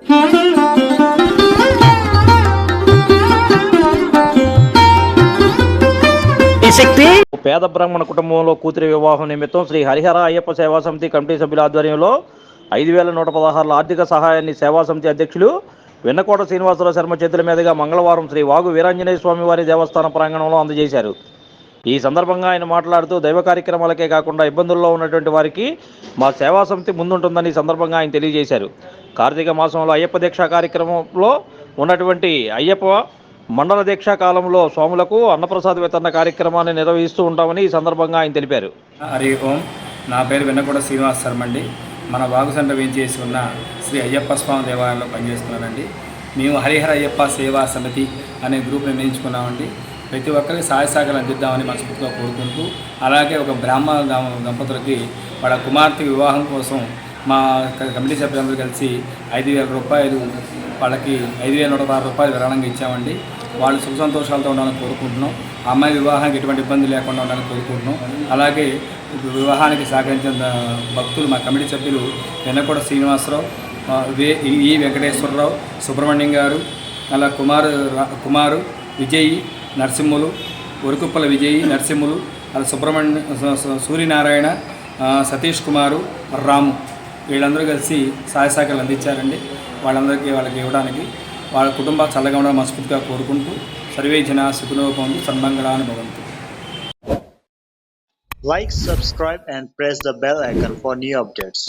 పేద బ్రాహ్మణ కుటుంబంలో కూతురి వివాహం నిమిత్తం శ్రీ హరిహర అయ్యప్ప సేవా సమితి కమిటీ సభ్యుల ఆధ్వర్యంలో ఐదు వేల నూట పదహారుల ఆర్థిక సహాయాన్ని సేవా సమితి అధ్యక్షులు వెన్నకోట శ్రీనివాసరావు శర్మ చేతుల మీదుగా మంగళవారం శ్రీ వాగు వీరాంజనేయ స్వామి వారి దేవస్థాన ప్రాంగణంలో అందజేశారు. ఈ సందర్భంగా ఆయన మాట్లాడుతూ దైవ కార్యక్రమాలకే కాకుండా ఇబ్బందుల్లో ఉన్నటువంటి వారికి మా సేవా సమితి ముందుంటుందని ఈ సందర్భంగా ఆయన తెలియజేశారు. కార్తీక మాసంలో అయ్యప్ప దీక్ష కార్యక్రమంలో ఉన్నటువంటి అయ్యప్ప మండల దీక్షా కాలంలో స్వాములకు అన్నప్రసాద వితరణ కార్యక్రమాన్ని నిర్వహిస్తూ ఉంటామని ఈ సందర్భంగా ఆయన తెలిపారు. హరి ఓం. నా పేరు వెన్నకూడ శ్రీనివాస్ శర్మ అండి మన వాగుసంట వేయించేసి ఉన్న శ్రీ అయ్యప్ప స్వామి దేవాలయంలో పనిచేస్తున్నానండి. మేము హరిహర అయ్యప్ప సేవా సమితి అనే గ్రూప్ నిర్ణయించుకున్నామండి. ప్రతి ఒక్కరికి సహాయ సహకారాలు అందిద్దామని మనస్ఫూర్తిగా కోరుకుంటూ అలాగే ఒక బ్రాహ్మణ దంపతులకి వాళ్ళ కుమార్తె వివాహం కోసం మా కమిటీ సభ్యులందరూ కలిసి ఐదు వేల రూపాయలు వాళ్ళకి ఐదు వేల నూట పది రూపాయలు విరాళంగా ఇచ్చామండి. వాళ్ళు సుఖ సంతోషాలతో ఉండాలని కోరుకుంటున్నాం. అమ్మాయి వివాహానికి ఎటువంటి ఇబ్బంది లేకుండా ఉండాలని కోరుకుంటున్నాం. అలాగే వివాహానికి సహకరించిన భక్తులు మా కమిటీ సభ్యులు వెన్నకోట శ్రీనివాసరావు వే ఈ వెంకటేశ్వరరావు సుబ్రహ్మణ్యం గారు అలా కుమారు కుమారు విజయ్ నరసింహులు ఒరుకుప్పల విజయ్ నరసింహులు అలా సుబ్రహ్మణ్య సూర్యనారాయణ సతీష్ కుమారు రాము. వీళ్ళందరూ కలిసి సహాయ సహకారాలు అందించారండి. వాళ్ళందరికీ వాళ్ళకి ఇవ్వడానికి వాళ్ళ కుటుంబ చల్లగా ఉండడం మనస్ఫూర్తిగా కోరుకుంటూ సర్వే జన సుఖనోపంతు సన్మంగళాన్ని భవంతు. Like subscribe and press the bell icon for new updates